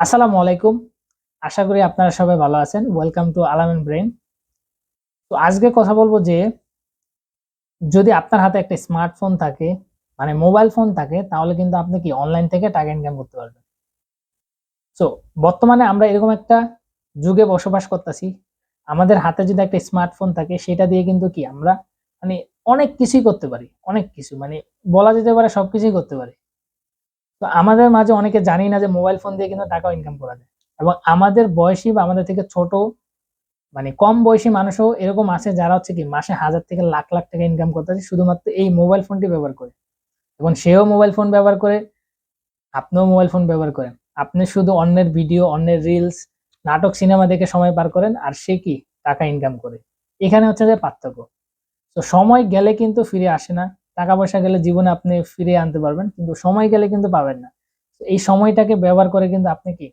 আসসালামু আলাইকুম। আশা করি আপনারা সবাই ভালো আছেন। ওয়েলকাম টু আলামিন ব্রেন তো আজকে কথা বলব যে, যদি আপনার হাতে একটা স্মার্টফোন থাকে মানে মোবাইল ফোন থাকে, তাহলে কিন্তু আপনি কি অনলাইন থেকে টাকা ইনকাম করতে পারবেন? সো বর্তমানে আমরা এরকম একটা যুগে বসবাস করতেছি। আমাদের হাতে যদি একটা স্মার্টফোন থাকে, সেটা দিয়ে কিন্তু কি আমরা মানে অনেক কিছুই করতে পারি। অনেক কিছু মানে বলা যেতে পারে সবকিছুই করতে পারি। তো আমাদের মাঝে অনেকে জানি না যে মোবাইল ফোন দিয়ে কিন্তু টাকাও ইনকাম করা যায়। এবং আমাদের বয়সী বা আমাদের থেকে ছোট মানে কম বয়সী মানুষও এরকম আছে যারা হচ্ছে কি মাসে হাজার থেকে লাখ লাখ টাকা ইনকাম করতেছে শুধুমাত্র এই মোবাইল ফোনটি ব্যবহার করে। এবং সেও মোবাইল ফোন ব্যবহার করে, আপনিও মোবাইল ফোন ব্যবহার করেন। আপনি শুধু অন্যের ভিডিও অন্যের রিলস নাটক সিনেমা দেখে সময় পার করেন আর সে কি টাকা ইনকাম করে। এখানে হচ্ছে যে পার্থক্য। তো সময় গেলে কিন্তু ফিরে আসে না। টাকা পয়সা গেলে জীবনে আপনি ফিরে আনতে পারবেন, কিন্তু সময় গেলে কিন্তু পাবেন না। এই সময়টাকে ব্যবহার করে কিন্তু আপনি কি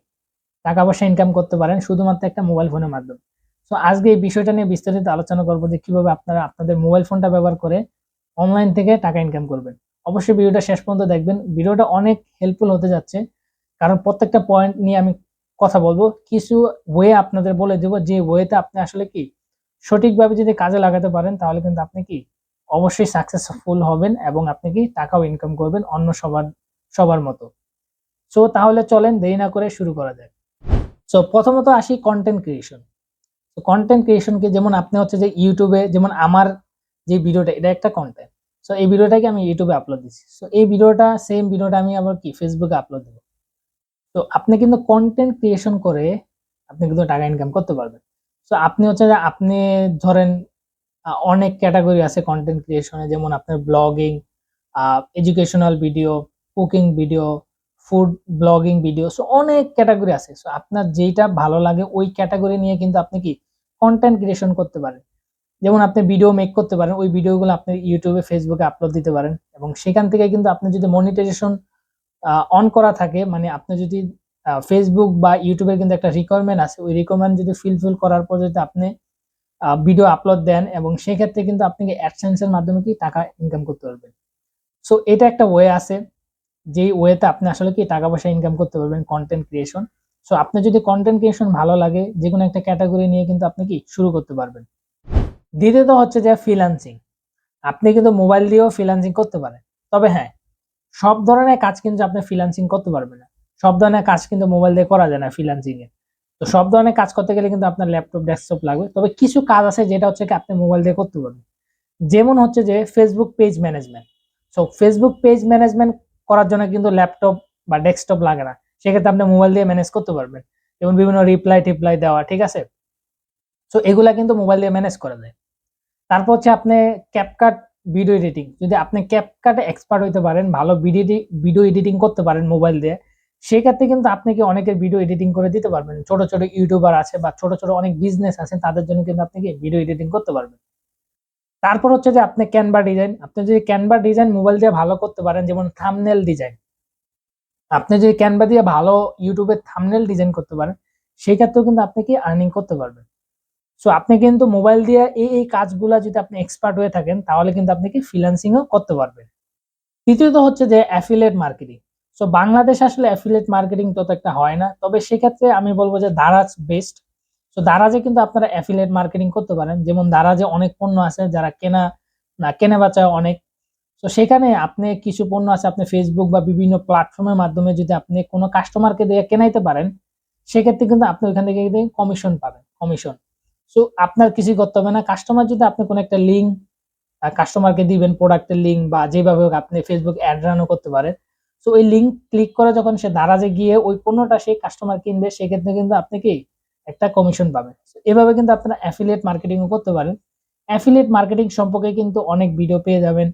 টাকা পয়সা ইনকাম করতে পারেন, শুধুমাত্র একটা মোবাইল ফোনের মাধ্যমে। তো আজকে এই বিষয়টা নিয়ে বিস্তারিত আলোচনা করব যে কীভাবে আপনারা আপনাদের মোবাইল ফোনটা ব্যবহার করে অনলাইন থেকে টাকা ইনকাম করবেন। অবশ্যই ভিডিওটা শেষ পর্যন্ত দেখবেন। ভিডিওটা অনেক হেল্পফুল হতে যাচ্ছে, কারণ প্রত্যেকটা পয়েন্ট নিয়ে আমি কথা বলব। কিছু ওয়ে আপনাদের বলে দেবো, যে ওয়েতে আপনি আসলে কি সঠিকভাবে যদি কাজে লাগাতে পারেন, তাহলে কিন্তু আপনি কি অবশ্যই সাকসেসফুল হবেন এবং আপনি কি টাকাও ইনকাম করবেন অন্য সবার সবার মতো। সো তাহলে চলেন দেরি না করে শুরু করা যায় সো প্রথমত আসি কন্টেন্ট ক্রিয়েশন তো কন্টেন্ট ক্রিয়েশনকে যেমন আপনি হচ্ছে যে ইউটিউবে যেমন আমার যে ভিডিওটা এটা একটা কন্টেন্ট সো এই ভিডিওটাকে আমি ইউটিউবে আপলোড দিচ্ছি। সো এই ভিডিওটা সেম ভিডিওটা আমি আবার কি ফেসবুকে আপলোড দেবো। তো আপনি কিন্তু কন্টেন্ট ক্রিয়েশন করে আপনি কিন্তু টাকা ইনকাম করতে পারবেন। সো আপনি হচ্ছে যে, আপনি ধরেন অনেক ক্যাটাগরি আছে কন্টেন্ট ক্রিয়েশনে যেমন আপনার blogging educational video cooking video food blogging video so অনেক ক্যাটাগরি আছে। সো আপনার যেইটা ভালো লাগে, ওই ক্যাটাগরি নিয়ে কিন্তু আপনি কি কন্টেন্ট ক্রিয়েশন করতে পারেন। যেমন আপনি ভিডিও মেক করতে পারেন, ওই ভিডিওগুলো আপনি ইউটিউবে ফেসবুকে আপলোড দিতে পারেন। এবং সেখান থেকে কিন্তু আপনি যদি মনিটাইজেশন অন করা থাকে মানে আপনি যদি ফেসবুক বা ইউটিউবের কিন্তু একটা রিকোয়ারমেন্ট আছে, ওই রিকোয়ারমেন্ট যদি ফিলফিল করার পর যদি আপনি ভিডিও আপলোড দেন এবং সেক্ষেত্রে কিন্তু আপনি অ্যাডসেন্সের মাধ্যমে কি টাকা ইনকাম করতে পারবেন। সো এটা একটা ওয়ে আছে, যেই ওয়েতে আপনি আসলে কি টাকা পয়সা ইনকাম করতে পারবেন কন্টেন্ট ক্রিয়েশন সো আপনি যদি কন্টেন্ট ক্রিয়েশন ভালো লাগে যে কোনো একটা ক্যাটাগরি নিয়ে কিন্তু আপনি কি শুরু করতে পারবেন। দ্বিতীয়ত হচ্ছে যে ফ্রিলান্সিং আপনি কিন্তু মোবাইল দিয়েও ফ্রিলান্সিং করতে পারেন। তবে হ্যাঁ সব ধরনের কাজ কিন্তু আপনি ফ্রিলান্সিং করতে পারবেন না। সব ধরনের কাজ কিন্তু মোবাইল দিয়ে করা যায় না ফ্রিলান্সিং এ। তো সব ধরনের কাজ করতে গেলে কিন্তু আপনার ল্যাপটপ ডেস্কটপ লাগবে। তবে কিছু কাজ আছে যেটা হচ্ছে কি আপনি মোবাইল দিয়ে করতে পারবেন। যেমন হচ্ছে যে Facebook page management so Facebook page management করার জন্য কিন্তু ল্যাপটপ বা ডেস্কটপ লাগে না। সেক্ষেত্রে আপনি মোবাইল দিয়ে ম্যানেজ করতে পারবেন। যেমন বিভিন্ন রিপ্লাই টিপ্লাই দেওয়া, ঠিক আছে? সো এগুলা কিন্তু মোবাইল দিয়ে ম্যানেজ করা যায়। তারপর হচ্ছে আপনি ক্যাপকাট ভিডিও এডিটিং যদি আপনি ক্যাপকাটে এক্সপার্ট হইতে পারেন, ভালো ভিডিও ভিডিও এডিটিং করতে পারেন মোবাইল দিয়ে সেক্ষেত্রে কিন্তু আপনি কি অনেকের ভিডিও এডিটিং করে দিতে পারবেন। ছোট ছোট ইউটিউবার আছে বা ছোট ছোট অনেক বিজনেস আছে তাদের জন্য কিন্তু আপনি ভিডিও এডিটিং করতে পারবেন। তারপর হচ্ছে যে আপনি ক্যানভা ডিজাইন আপনি যদি ক্যানভা ডিজাইন মোবাইল দিয়ে ভালো করতে পারেন, যেমন থামনেল ডিজাইন আপনি যদি ক্যানভা দিয়ে ভালো ইউটিউবে থামনেল ডিজাইন করতে পারেন সেই ক্ষেত্রেও কিন্তু আপনি কি আর্নিং করতে পারবেন। সো আপনি কিন্তু মোবাইল দিয়ে এই এই কাজগুলো যদি আপনি এক্সপার্ট হয়ে থাকেন, তাহলে কিন্তু আপনি কি ফ্রিল্যান্সিংও করতে পারবেন। তৃতীয়ত হচ্ছে যে অ্যাফিলেট মার্কেটিং সো বাংলাদেশ আসলে অ্যাফিলেট মার্কেটিং তত একটা হয় না। তবে সেক্ষেত্রে আমি বলব যে দারাজ বেস্ট সো দারাজে কিন্তু আপনারা অ্যাফিলেট মার্কেটিং করতে পারেন। যেমন দারাজে অনেক পণ্য আছে যারা কেনা, না, কেনে বাঁচায় অনেক। তো সেখানে আপনি কিছু পণ্য আছে, আপনি ফেসবুক বা বিভিন্ন প্ল্যাটফর্মের মাধ্যমে যদি আপনি কোনো কাস্টমারকে দিয়ে কেনাইতে পারেন, সেক্ষেত্রে কিন্তু আপনি ওইখান থেকে কমিশন পাবেন কমিশন সো আপনার কিছুই করতে হবে না। কাস্টমার যদি আপনি কোনো একটা লিঙ্ক কাস্টমারকে দিবেন প্রোডাক্টের লিঙ্ক বা যেভাবে হোক আপনি ফেসবুক অ্যাড রানও করতে পারেন। সো ওই লিঙ্ক ক্লিক করে যখন সে দারাজে গিয়ে ওই পণ্যটা সেই কাস্টমার কিনবে, সেক্ষেত্রে কিন্তু আপনি কি একটা কমিশন পাবেন। এভাবে কিন্তু আপনারা অ্যাফিলিয়েট মার্কেটিংও করতে পারেন। অ্যাফিলিয়েট মার্কেটিং সম্পর্কে কিন্তু অনেক ভিডিও পেয়ে যাবেন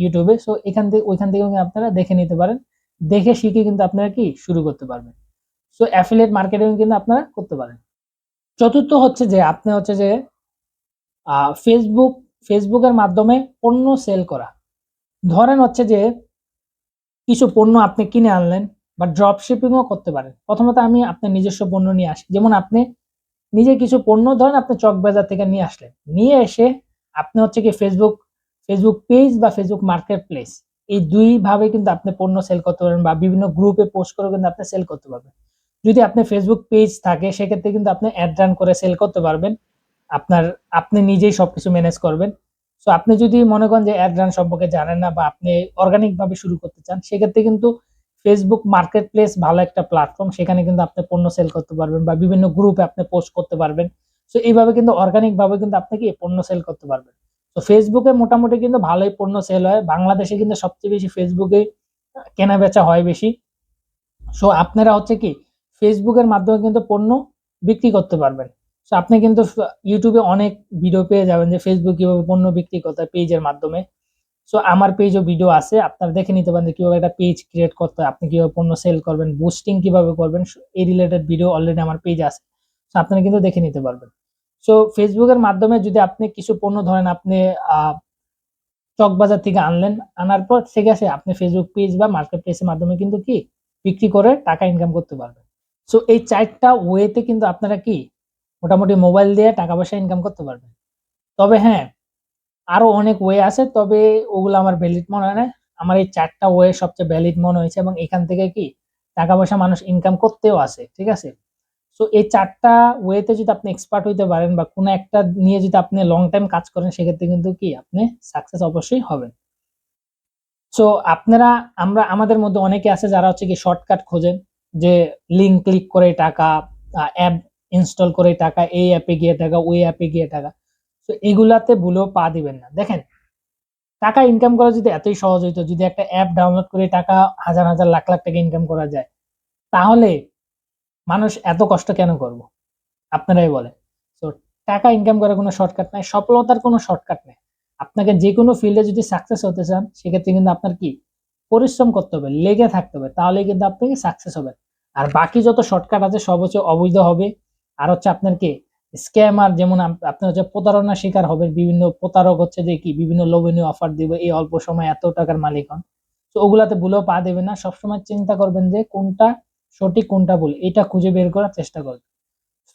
ইউটিউবে সো এখান থেকে, ওইখান থেকে আপনারা দেখে নিতে পারেন। দেখে শিখে কিন্তু আপনারা কি শুরু করতে পারবেন। সো অ্যাফিলিয়েট মার্কেটিং কিন্তু আপনারা করতে পারেন। চতুর্থ হচ্ছে যে, আপনি হচ্ছে যে ফেসবুক ফেসবুকের মাধ্যমে পণ্য সেল করা। ধরেন হচ্ছে যে কিছু পণ্য আপনি কিনে আনলেন বা ড্রপ শিপিংও করতে পারেন। প্রথমত আমি আপনার নিজস্ব পণ্য নিয়ে আসি। যেমন আপনি নিজে কিছু পণ্য ধরেন, আপনি চক বাজার থেকে নিয়ে আসলেন। নিয়ে এসে আপনি হচ্ছে কি ফেসবুক ফেসবুক পেজ বা ফেসবুক মার্কেট প্লেস এই দুই ভাবে কিন্তু আপনি পণ্য সেল করতে পারবেন বা বিভিন্ন গ্রুপে পোস্ট করে কিন্তু আপনি সেল করতে পারবেন। যদি আপনি ফেসবুক পেজ থাকে, সেক্ষেত্রে কিন্তু আপনি অ্যাড রান করে সেল করতে পারবেন। আপনার, আপনি নিজেই সবকিছু ম্যানেজ করবেন। সো আপনি যদি মনে করেন যে অ্যাড রান সম্পর্কে জানেন না বা আপনি অর্গানিক ভাবে শুরু করতে চান, সেক্ষেত্রে কিন্তু ফেসবুক মার্কেট প্লেস ভালো একটা প্ল্যাটফর্ম সেখানে কিন্তু আপনি পণ্য সেল করতে পারবেন বা বিভিন্ন গ্রুপে আপনি পোস্ট করতে পারবেন। সো এইভাবে কিন্তু অর্গানিক ভাবে কিন্তু আপনি কি পণ্য সেল করতে পারবেন। তো ফেসবুকে মোটামুটি কিন্তু ভালোই পণ্য সেল হয়। বাংলাদেশে কিন্তু সবচেয়ে বেশি ফেসবুকে কেনা বেচা হয় বেশি। সো আপনারা হচ্ছে কি ফেসবুকের মাধ্যমে কিন্তু পণ্য বিক্রি করতে পারবেন। সো আপনি কিন্তু ইউটিউবে অনেক ভিডিও পেয়ে যাবেন যে ফেসবুক কীভাবে পণ্য বিক্রি করতে পেজের মাধ্যমে। সো আমার পেজও ভিডিও আছে, আপনারা দেখে নিতে পারেন যে কীভাবে একটা পেজ ক্রিয়েট করতে হয়, আপনি কীভাবে পণ্য সেল করবেন বুস্টিং কীভাবে করবেন এই রিলেটেড ভিডিও অলরেডি আমার পেজ আছে। সো আপনারা কিন্তু দেখে নিতে পারবেন। সো ফেসবুকের মাধ্যমে যদি আপনি কিছু পণ্য ধরেন, আপনি চকবাজার থেকে আনলেন, আনার পর ঠিক আছে, আপনি ফেসবুক পেজ বা মার্কেট প্লেসের মাধ্যমে কিন্তু কি, বিক্রি করে টাকা ইনকাম করতে পারবেন। সো এই চারটা ওয়েতে কিন্তু আপনারা কি মোটামুটি মোবাইল দিয়ে টাকা পয়সা ইনকাম করতে পারবেন তবে হ্যাঁ আরও অনেক ওয়ে আছে, তবে ওগুলো আমার ভ্যালিড মনে হয় না। আমার এই চারটা ওয়ে সবচেয়ে ভ্যালিড মনে হয়েছে এবং এখান থেকে কি টাকা পয়সা মানুষ ইনকাম করতেও আছে ঠিক আছে? সো এই চারটা ওয়েতে যদি আপনি এক্সপার্ট হইতে পারেন বা কোনো একটা নিয়ে যদি আপনি লং টাইম কাজ করেন, সেক্ষেত্রে কিন্তু কি আপনি সাকসেস অবশ্যই হবেন। সো আপনারা, আমরা, আমাদের মধ্যে অনেকে আছে যারা হচ্ছে কি শর্টকাট খোঁজেন, যে লিঙ্ক ক্লিক করে টাকা অ্যাপ ইনস্টল করে টাকা, এই অ্যাপে গিয়ে টাকা, ওই অ্যাপে গিয়ে টাকা। তো এগুলাতে ভুলেও পা দিবেন না। দেখেন, টাকা ইনকাম করা যদি এতই সহজ হইতো, যদি একটা অ্যাপ ডাউনলোড করে টাকা হাজার হাজার, লাখ লাখ টাকা ইনকাম করা যায়, তাহলে মানুষ এত কষ্ট কেন করব? আপনারাই বলেন। তো টাকা ইনকাম করার কোনো শর্টকাট নাই, সফলতার কোনো শর্টকাট নেই। আপনাকে যে কোনো ফিল্ডে যদি সাকসেস হতে চান, সেক্ষেত্রে কিন্তু আপনার কি? পরিশ্রম করতে হবে, লেগে থাকতে হবে তাহলে কিন্তু আপনি সাকসেস হবেন আর বাকি যত শর্টকাট আছে, সব হচ্ছে অবৈধ হবে। আর হচ্ছে আপনার কি স্ক্যামার যেমন আপ- আপনি হচ্ছে প্রতারণার শিকার হবেন, বিভিন্ন প্রতারক হচ্ছে যে কি, বিভিন্ন লোভনীয় অফার দিবে, এই অল্প সময় এত টাকার মালিক হন। তো ওগুলাতে ভুলেও পা দেবেন না, সবসময় চিন্তা করবেন যে কোনটা সঠিক, কোনটা ভুল, এটা খুঁজে বের করার চেষ্টা করবেন।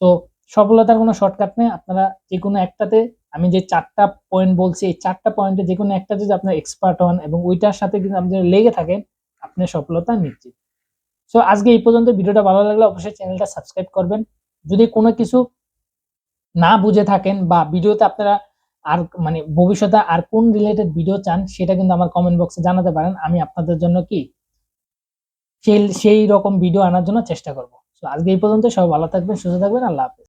তো সফলতার কোনো শর্টকাট নেই, আপনারা যে কোনো একটাতে, আমি যে চারটা পয়েন্ট বলছি, এই চারটা পয়েন্টে যে কোনো একটা যদি আপনার এক্সপার্ট হন এবং ওইটার সাথে কিন্তু আপনি লেগে থাকেন, আপনি সফলতা নিশ্চিত। সো আজকে এই পর্যন্ত, ভিডিওটা ভালো লাগলে অবশ্যই চ্যানেলটা সাবস্ক্রাইব করবেন। যদি কোনো কিছু না বুঝে থাকেন বা ভিডিওতে আপনারা আর মানে ভবিষ্যতে আর কোন রিলেটেড ভিডিও চান, সেটা কিন্তু আমার কমেন্ট বক্সে জানাতে পারেন। আমি আপনাদের জন্য কি সেই সেই রকম ভিডিও আনার জন্য চেষ্টা করব। তো আজকে এই পর্যন্ত সবাই ভালো থাকবেন, সুস্থ থাকবেন, আল্লাহ হাফেজ।